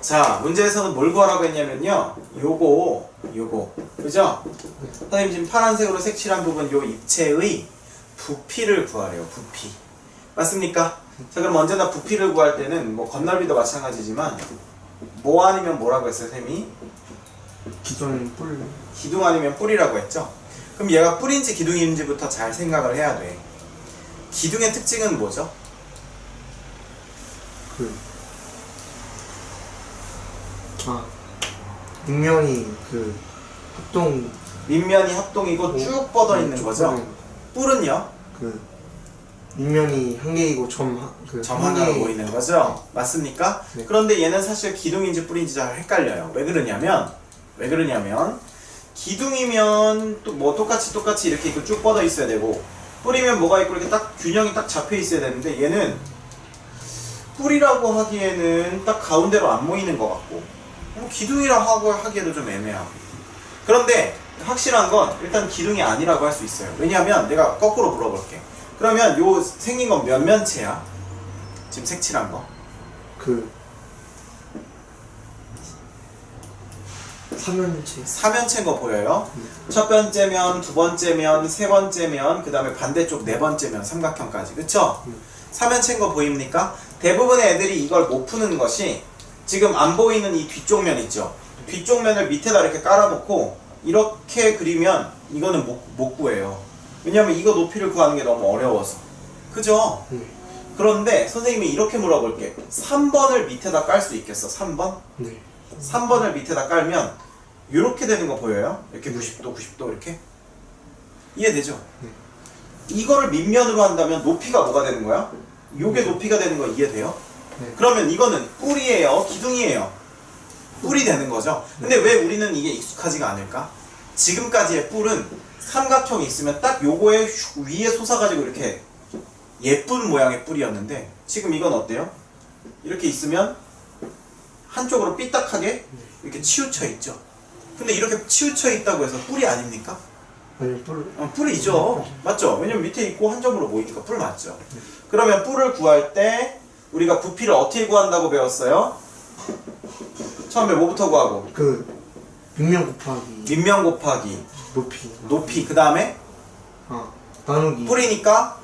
자, 문제에서는 뭘 구하라고 했냐면요. 요거, 요거. 그죠? 선생님 지금 파란색으로 색칠한 부분 요 입체의 부피를 구하래요. 부피. 맞습니까? 자, 그럼 언제나 부피를 구할 때는 뭐 건널비도 마찬가지지만 뭐 아니면 뭐라고 했어요, 쌤이? 기존 뿔 기둥 아니면 뿌리라고 했죠? 그럼 얘가 뿌리인지 기둥인지부터 잘 생각을 해야 돼. 기둥의 특징은 뭐죠? 그. 아, 육면이 그 합동 밑면이 합동이고 쭉 뻗어 있는 거죠? 뿔은요? 그 육면이 한 개이고 점그 점 하나로 보이는 거죠? 맞습니까? 네. 그런데 얘는 사실 기둥인지 뿌리인지 잘 헷갈려요. 왜 그러냐면, 왜 그러냐면, 기둥이면 또 뭐 똑같이 똑같이 이렇게 있고 쭉 뻗어 있어야 되고, 뿌리면 뭐가 있고 이렇게 딱 균형이 딱 잡혀 있어야 되는데, 얘는 뿌리라고 하기에는 딱 가운데로 안 모이는 것 같고, 뭐 기둥이라 하고 하기에도 좀 애매하고. 그런데 확실한 건 일단 기둥이 아니라고 할 수 있어요. 왜냐하면 내가 거꾸로 물어볼게. 그러면 요 생긴 건 몇 면체야? 지금 색칠한 거. 그 삼면체 3면체인 거 보여요? 첫 번째 면, 두 번째 면, 세 번째 면, 그 다음에 반대쪽 네 번째 면, 삼각형까지. 그쵸? 음. 3면체인 거 보입니까? 대부분의 애들이 이걸 못 푸는 것이 지금 안 보이는 이 뒤쪽 면 있죠? 뒤쪽 면을 밑에다 이렇게 깔아놓고 이렇게 그리면 이거는 못, 못 구해요. 왜냐면 이거 높이를 구하는 게 너무 어려워서. 그죠? 네. 그런데 선생님이 이렇게 물어볼게. 3번을 밑에다 깔 수 있겠어? 3번? 네. 3번을 밑에다 깔면 이렇게 되는 거 보여요? 이렇게 90도, 90도 이렇게 이해되죠? 네. 이거를 밑면으로 한다면 높이가 뭐가 되는 거야? 요게 높이가 되는 거 이해돼요? 네. 그러면 이거는 뿔이에요, 기둥이에요. 뿔이 되는 거죠. 근데 왜 우리는 이게 익숙하지가 않을까? 지금까지의 뿔은 삼각형이 있으면 딱 요거에 슉 위에 솟아가지고 이렇게 예쁜 모양의 뿔이었는데 지금 이건 어때요? 이렇게 있으면 한쪽으로 삐딱하게 이렇게 치우쳐 있죠. 근데 이렇게 치우쳐 있다고 해서 뿔이 아닙니까? 아니 뿔 어, 뿔이죠. 맞죠? 왜냐면 밑에 있고 한 점으로 모이니까 뿔 맞죠. 그러면 뿔을 구할 때 우리가 부피를 어떻게 구한다고 배웠어요? 처음에 뭐부터 구하고? 그 육면 곱하기 밑면 곱하기 높이 높이 그 다음에 아 나누기 뿌리니까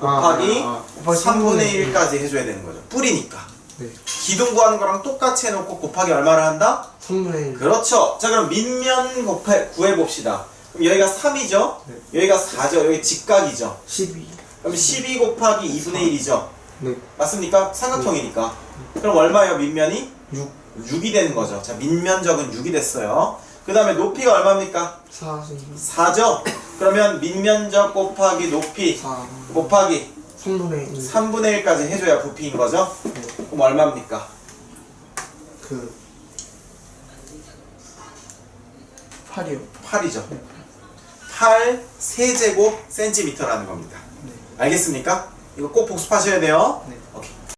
곱하기 아, 아, 아. 곱하기 3분의 1까지 해줘야 되는 거죠. 뿌리니까. 네 기둥 구하는 거랑 똑같이 해놓고 곱하기 얼마를 한다? 3분의 1 그렇죠. 자 그럼 밑면 곱해 구해봅시다. 그럼 여기가 3이죠? 네. 여기가 4죠? 여기 직각이죠? 12 그럼 12 곱하기 2분의 1이죠? 네 맞습니까? 삼각형이니까. 그럼 얼마예요, 밑면이? 6 6이 되는 거죠. 자, 밑면적은 6이 됐어요. 그 다음에 높이가 얼마입니까? 4 4죠? 그러면 밑면적 곱하기 높이 4 곱하기 3분의 1 3분의 1까지 해줘야 부피인 거죠? 그럼 얼마입니까? 그 8이요 8이죠. 8 세제곱 센티미터라는 겁니다. 알겠습니까? 이거 꼭 복습하셔야 돼요. 네. 오케이.